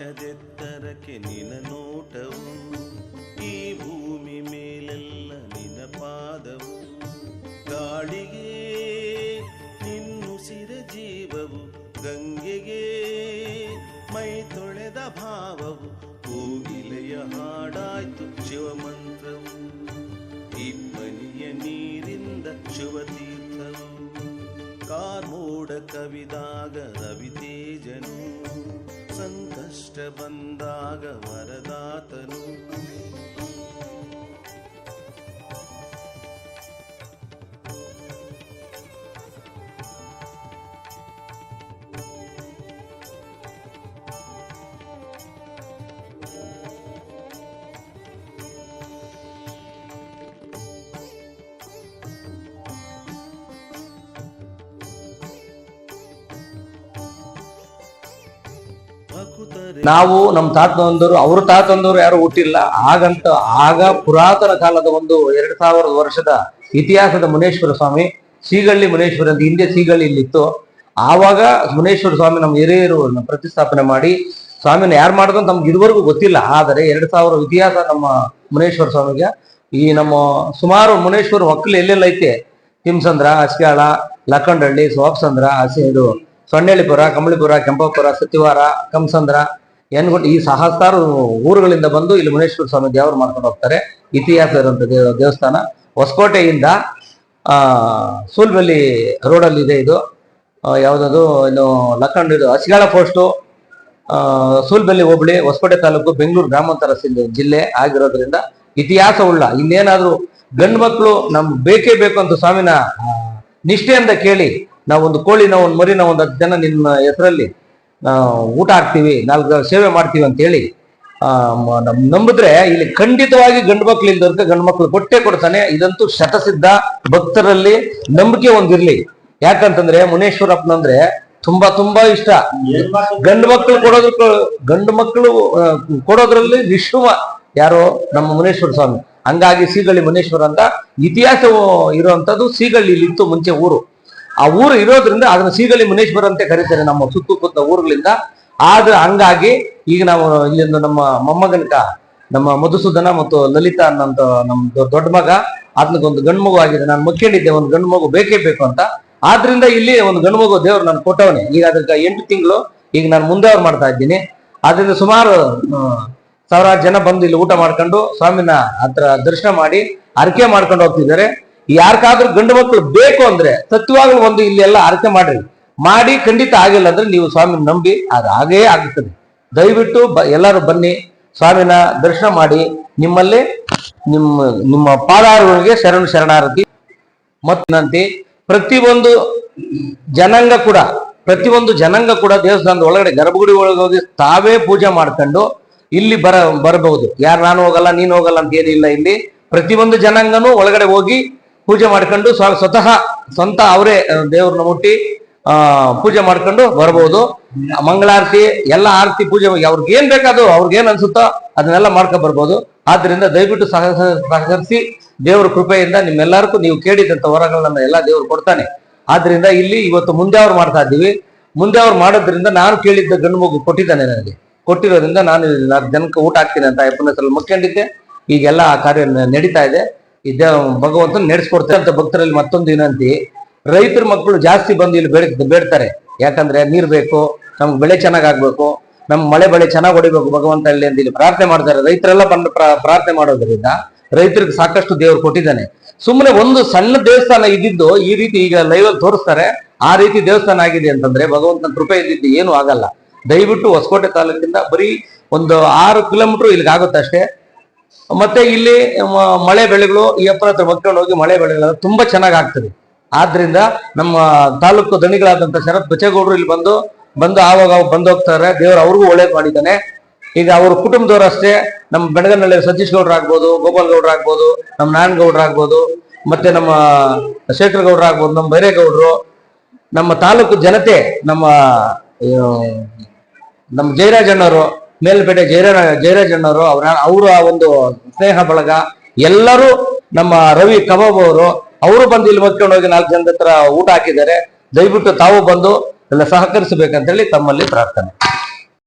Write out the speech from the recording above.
ಆಕಾಶದೆತ್ತರಕ್ಕೆ ನಿನ ನೋಟವು, ಈ ಭೂಮಿ ಮೇಲೆಲ್ಲ ನಿನ ಪಾದವು. ಗಾಳಿಗೆ ನಿನ್ನುಸಿರ ಜೀವವು, ಗಂಗೆಗೆ ಮೈ ತೊಳೆದ ಭಾವವು. ಕೋಗಿಲೆಯ ಹಾಡಾಯ್ತು ಶಿವಮಂತ್ರವು ಇಬ್ಬನಿಯ ನೀರಿಂದ ಶುಭ ತೀರ್ಥವು ಕಾರ್ಮೋಡ ಕವಿದಾಗ ರವಿತೇಜನು ಸಂಕಷ್ಟ ಬಂದಾಗ ವರದಾತನು. ನಾವು ನಮ್ಮ ತಾತಂದರು ಅವ್ರ ತಾತಂದವರು ಯಾರು ಹುಟ್ಟಿಲ್ಲ. ಹಾಗಂತ ಆಗ ಪುರಾತನ ಕಾಲದ ಒಂದು ಎರಡ್ ಸಾವಿರದ ವರ್ಷದ ಇತಿಹಾಸದ ಮುನೇಶ್ವರ ಸ್ವಾಮಿ, ಸೀಗಳ್ಳಿ ಮುನೇಶ್ವರ ಅಂತ ಹಿಂದೆ ಸೀಗಳ್ಳಿ ಇಲ್ಲಿತ್ತು. ಆವಾಗ ಮುನೇಶ್ವರ ಸ್ವಾಮಿ ನಮ್ಮ ಹಿರಿಯರು ಪ್ರತಿಷ್ಠಾಪನೆ ಮಾಡಿ, ಸ್ವಾಮಿನ ಯಾರು ಮಾಡಿದ್ರು ನಮ್ಗೆ ಇದುವರೆಗೂ ಗೊತ್ತಿಲ್ಲ. ಆದರೆ ಎರಡ್ ಸಾವಿರ ಇತಿಹಾಸ ನಮ್ಮ ಮುನೇಶ್ವರ ಸ್ವಾಮಿಗೆ. ಈ ನಮ್ಮ ಸುಮಾರು ಮುನೇಶ್ವರ ಒಕ್ಕಲು ಎಲ್ಲೆಲ್ಲ ಐತೆ. ತಿಮ್ಸಂದ್ರ ಅಸ್ಕ್ಯಾಳ ಲಕ್ಕಂಡಹಳ್ಳಿ ಸೋಪ್ಸಂದ್ರ ಹಸಿ ಇದು ಸೊನ್ನೆಳಿಪುರ ಕಂಬಳಿಪುರ ಕೆಂಪಾಪುರ ಸತಿವಾರ ಕಂಸಂದ್ರ ಏನ್ಗುಟ್ಟು ಈ ಸಹಸ್ರಾರು ಊರುಗಳಿಂದ ಬಂದು ಇಲ್ಲಿ ಮುನೇಶ್ವರ ಸ್ವಾಮಿ ದೇವರು ಮಾಡ್ಕೊಂಡು ಹೋಗ್ತಾರೆ. ಇತಿಹಾಸ ಇರುವಂತ ದೇವಸ್ಥಾನ. ಹೊಸಕೋಟೆಯಿಂದ, ಆ ಸೂಲ್ಬೆಲ್ಲಿ ರೋಡಲ್ಲಿ ಇದೆ ಇದು. ಯಾವುದದು? ಇನ್ನು ಲಕ್ಕಂಡ್ ಇದು ಹಸಿಗಾಳ ಪೋಸ್ಟು. ಸೂಲ್ಬೆಲ್ಲಿ ಹೋಬಳಿ, ಹೊಸಕೋಟೆ ತಾಲೂಕು ಬೆಂಗಳೂರು ಗ್ರಾಮಾಂತರ ಜಿಲ್ಲೆ ಆಗಿರೋದ್ರಿಂದ ಇತಿಹಾಸ ಉಳ್ಳ. ಇನ್ನೇನಾದ್ರೂ ಗಂಡು ಮಕ್ಕಳು ನಮ್ಗೆ ಬೇಕೇ ಬೇಕು ಅಂತ ಸ್ವಾಮಿನ ನಿಷ್ಠೆಯಿಂದ ಕೇಳಿ ನಾವೊಂದು ಕೋಳಿನ ಒಂದು ಮರಿನ ಒಂದು ಹತ್ತು ಜನ ನಿಮ್ಮ ಹೆಸರಲ್ಲಿ ಊಟ ಹಾಕ್ತೀವಿ, ನಾಲ್ಕು ಸೇವೆ ಮಾಡ್ತೀವಿ ಅಂತ ಹೇಳಿ ನಂಬಿದ್ರೆ ಇಲ್ಲಿ ಖಂಡಿತವಾಗಿ ಗಂಡು ಮಕ್ಳು ಇಲ್ದವ್ರಿಗೆ ಗಂಡು ಮಕ್ಳು ಕೊಟ್ಟೆ ಕೊಡ್ತಾನೆ. ಇದಂತೂ ಶತಸಿದ್ಧ ಭಕ್ತರಲ್ಲಿ ನಂಬಿಕೆ ಒಂದಿರ್ಲಿ. ಯಾಕಂತಂದ್ರೆ ಮುನೇಶ್ವರಪ್ಪನಂದ್ರೆ ತುಂಬಾ ತುಂಬಾ ಇಷ್ಟ. ಗಂಡು ಮಕ್ಕಳು ಕೊಡೋದ್ರ ಗಂಡು ಮಕ್ಕಳು ಕೊಡೋದ್ರಲ್ಲಿ ವಿಶ್ವ ಯಾರೋ ನಮ್ಮ ಮುನೇಶ್ವರ ಸ್ವಾಮಿ. ಹಂಗಾಗಿ ಸೀಗಳ್ಳಿ ಮುನೇಶ್ವರ ಅಂತ ಇತಿಹಾಸ ಇರುವಂತದ್ದು ಸೀಗಳ್ಳಿ ಇಲ್ಲಿತ್ತು ಮುಂಚೆ ಊರು. ಆ ಊರು ಇರೋದ್ರಿಂದ ಅದನ್ನ ಸೀಗಲಿ ಮುನೇಶ್ವರ ಅಂತ ಕರೀತಾರೆ ನಮ್ಮ ಸುತ್ತಮುತ್ತ ಊರುಗಳಿಂದ. ಆದ್ರೆ ಹಂಗಾಗಿ ಈಗ ನಾವು ಇಲ್ಲಿಂದ ನಮ್ಮ ಮೊಮ್ಮಗನಕ ನಮ್ಮ ಮಧುಸೂದನ ಮತ್ತು ಲಲಿತಾ ಅನ್ನಂತ ನಮ್ ದೊಡ್ಡ ಮಗ ಅದಕ್ಕೊಂದು ಗಂಡು ಮಗು ಆಗಿದೆ. ನಾನು ಮುಖ್ಯಂಡಿದ್ದೆ ಒಂದು ಗಂಡು ಮಗು ಬೇಕೇ ಬೇಕು ಅಂತ. ಆದ್ರಿಂದ ಇಲ್ಲಿ ಒಂದು ಗಂಡು ಮಗು ದೇವ್ರು ನಾನು ಕೊಟ್ಟವನೇ. ಈಗ ಅದಕ್ಕೆ ಎಂಟು ತಿಂಗಳು, ಈಗ ನಾನು ಮುಂದೆ ಅವ್ರು ಮಾಡ್ತಾ ಇದ್ದೀನಿ. ಆದ್ರಿಂದ ಸುಮಾರು ಸಾವಿರಾರು ಜನ ಬಂದು ಇಲ್ಲಿ ಊಟ ಮಾಡ್ಕೊಂಡು ಸ್ವಾಮಿನ ಹತ್ರ ದರ್ಶನ ಮಾಡಿ, ಅರಕೆ ಮಾಡ್ಕೊಂಡು ಹೋಗ್ತಿದ್ದಾರೆ. ಯಾರಿಗಾದ್ರೂ ಗಂಡು ಮಕ್ಕಳು ಬೇಕು ಅಂದ್ರೆ ತತ್ವಗಳು ಒಂದು ಇಲ್ಲಿ ಎಲ್ಲ ಅರ್ಥ ಮಾಡ್ರಿ. ಮಾಡಿ ಖಂಡಿತ ಆಗಿಲ್ಲ ಅಂದ್ರೆ ನೀವು ಸ್ವಾಮಿ ನಂಬಿ ಅದು ಆಗೇ ಆಗುತ್ತದೆ. ದಯವಿಟ್ಟು ಬ ಎಲ್ಲರೂ ಬನ್ನಿ, ಸ್ವಾಮಿನ ದರ್ಶನ ಮಾಡಿ, ನಿಮ್ಮಲ್ಲಿ ನಿಮ್ಮ ನಿಮ್ಮ ಪಾದಾರಗಳಿಗೆ ಶರಣ ಶರಣಾರತಿ ಮತ್ತಿನಂತೆ ಪ್ರತಿಯೊಂದು ಜನಾಂಗ ಕೂಡ, ಪ್ರತಿಯೊಂದು ಜನಾಂಗ ಕೂಡ ದೇವಸ್ಥಾನದ ಒಳಗಡೆ ಗರ್ಭಗುಡಿ ಒಳಗೆ ಹೋಗಿ ತಾವೇ ಪೂಜೆ ಮಾಡ್ಕೊಂಡು ಇಲ್ಲಿ ಬರ, ಬರಬಹುದು. ಯಾರು ನಾನು ಹೋಗಲ್ಲ, ನೀನು ಹೋಗಲ್ಲ ಅಂತ ಏನಿಲ್ಲ ಇಲ್ಲಿ. ಪ್ರತಿಯೊಂದು ಜನಾಂಗನೂ ಒಳಗಡೆ ಹೋಗಿ ಪೂಜೆ ಮಾಡ್ಕೊಂಡು ಸ್ವ- ಸ್ವತಃ ಸ್ವಂತ ಅವರೇ ದೇವ್ರನ್ನ ಮುಟ್ಟಿ, ಆ, ಪೂಜೆ ಮಾಡ್ಕೊಂಡು ಬರಬಹುದು ಮಂಗಳಾರತಿ, ಎಲ್ಲ ಆರತಿ ಪೂಜೆ ಅವ್ರಿಗೆ ಏನ್ ಬೇಕಾದ್ರು ಅವ್ರಿಗೆ ಏನ್ ಅನ್ಸುತ್ತೋ ಅದನ್ನೆಲ್ಲ ಮಾಡ್ಕೊಂಡ್ ಬರ್ಬೋದು. ಆದ್ರಿಂದ ದಯವಿಟ್ಟು ಸಹ ಸಹಕರಿಸಿ ದೇವರ ಕೃಪೆಯಿಂದ ನಿಮ್ಮೆಲ್ಲರಿಗೂ ನೀವು ಕೇಳಿದಂತ ವರಗಳನ್ನ ಎಲ್ಲ ದೇವ್ರು ಕೊಡ್ತಾನೆ. ಆದ್ರಿಂದ ಇಲ್ಲಿ ಇವತ್ತು ಮುಂದೆ ಅವ್ರು ಮಾಡ್ತಾ ಇದ್ದೀವಿ. ಮುಂದೆ ಅವ್ರು ಮಾಡೋದ್ರಿಂದ ನಾನು ಕೇಳಿದ್ದ ಗಂಡು ಮಗು ಕೊಟ್ಟಿದ್ದಾನೆ ನನಗೆ. ಕೊಟ್ಟಿರೋದ್ರಿಂದ ನಾನು ನಾಲ್ಕು ಜನಕ್ಕೆ ಊಟ ಹಾಕ್ತೀನಿ ಅಂತ ಎಪ್ಪನ ಸಲ ಮುಖ್ಯಂಡಿದ್ದೆ. ಈಗೆಲ್ಲ ಆ ಕಾರ್ಯ ನಡೀತಾ ಇದೆ. ಇದೇ ಭಗವಂತನ ನಡೆಸ್ಕೊಡ್ತಾರೆ ಅಂತ ಭಕ್ತರಲ್ಲಿ ಮತ್ತೊಂದು ವಿನಂತಿ. ರೈತರ ಮಕ್ಕಳು ಜಾಸ್ತಿ ಬಂದು ಇಲ್ಲಿ ಬೇಡ, ಬೇಡ್ತಾರೆ. ಯಾಕಂದ್ರೆ ನೀರ್ ಬೇಕು, ನಮ್ಗೆ ಬೆಳೆ ಚೆನ್ನಾಗ್ ಆಗ್ಬೇಕು ಮಳೆ ಬೆಳೆ ಚೆನ್ನಾಗಿ ಹೊಡಿಬೇಕು ಭಗವಂತ ಇಲ್ಲಿ ಅಂತ ಇಲ್ಲಿ ಪ್ರಾರ್ಥನೆ ಮಾಡ್ತಾರೆ. ರೈತರೆಲ್ಲ ಬಂದು ಪ್ರಾರ್ಥನೆ ಮಾಡೋದ್ರಿಂದ ರೈತರಿಗೆ ಸಾಕಷ್ಟು ದೇವರು ಕೊಟ್ಟಿದ್ದಾನೆ. ಸುಮ್ಮನೆ ಒಂದು ಸಣ್ಣ ದೇವಸ್ಥಾನ ಇದ್ದಿದ್ದು ಈ ರೀತಿ ಈಗ ಲೈವ್ ಅಲ್ಲಿ ತೋರಿಸ್ತಾರೆ. ಆ ರೀತಿ ದೇವಸ್ಥಾನ ಆಗಿದೆ ಅಂತಂದ್ರೆ ಭಗವಂತನ ಕೃಪೆ ಇದ್ದಿದ್ದು ಏನು ಆಗಲ್ಲ. ದಯವಿಟ್ಟು ಹೊಸಕೋಟೆ ತಾಲೂಕಿಂದ ಬರೀ ಒಂದು ಆರು ಕಿಲೋಮೀಟರ್ ಇಲ್ಲಿಗೆ ಆಗುತ್ತೆ ಅಷ್ಟೇ. ಮತ್ತೆ ಇಲ್ಲಿ ಮಳೆ ಬೆಳೆಗಳು ಈ ಅಪ್ಪನ ಹತ್ರ ಮಕ್ಕಳು ಹೋಗಿ ಮಳೆ ಬೆಳೆಗಳು ತುಂಬಾ ಚೆನ್ನಾಗಿ ಆಗ್ತದೆ. ಆದ್ರಿಂದ ನಮ್ಮ ತಾಲೂಕು ದಣಿಗಳಾದಂತ ಶರತ್ ಬಚ್ಚೇಗೌಡರು ಇಲ್ಲಿ ಬಂದು ಬಂದು ಆವಾಗ ಬಂದು ಹೋಗ್ತಾರೆ. ದೇವರು ಅವ್ರಿಗೂ ಒಳ್ಳೇದು ಮಾಡಿದ್ದಾನೆ. ಈಗ ಅವ್ರ ಕುಟುಂಬದವ್ರು ಅಷ್ಟೇ, ನಮ್ಮ ಬೆಳಗನಹಳ್ಳಿ ಸತೀಶ್ ಗೌಡ್ರು ಆಗ್ಬೋದು ಗೋಪಾಲ್ ಗೌಡ್ರು ಆಗ್ಬೋದು, ನಮ್ಮ ನಾನ್ ಗೌಡ್ರು ಆಗ್ಬೋದು, ಮತ್ತೆ ನಮ್ಮ ಶೇಖರ್ ಗೌಡ್ರು ಆಗ್ಬೋದು, ನಮ್ಮ ಬೈರೇಗೌಡ್ರು, ನಮ್ಮ ತಾಲೂಕು ಜನತೆ, ನಮ್ಮ ನಮ್ಮ ಜಯರಾಜಣ್ಣವರು ಮೇಲ್ಪೇಟೆ ಜೈರ ಜಯರಾಜಣ್ಣವರು ಅವರ ಆ ಒಂದು ಸ್ನೇಹ ಬಳಗ, ಎಲ್ಲರೂ ನಮ್ಮ ರವಿ ಕಬಾಬ್ ಅವರು ಅವರು ಬಂದು ಇಲ್ಲಿ ಮತ್ಕೊಂಡು ಹೋಗಿ ನಾಲ್ಕು ಜನದ ಹತ್ರ ಊಟ ಹಾಕಿದ್ದಾರೆ. ದಯವಿಟ್ಟು ತಾವು ಬಂದು ಎಲ್ಲ ಸಹಕರಿಸಬೇಕಂತ ಹೇಳಿ ತಮ್ಮಲ್ಲಿ ಪ್ರಾರ್ಥನೆ.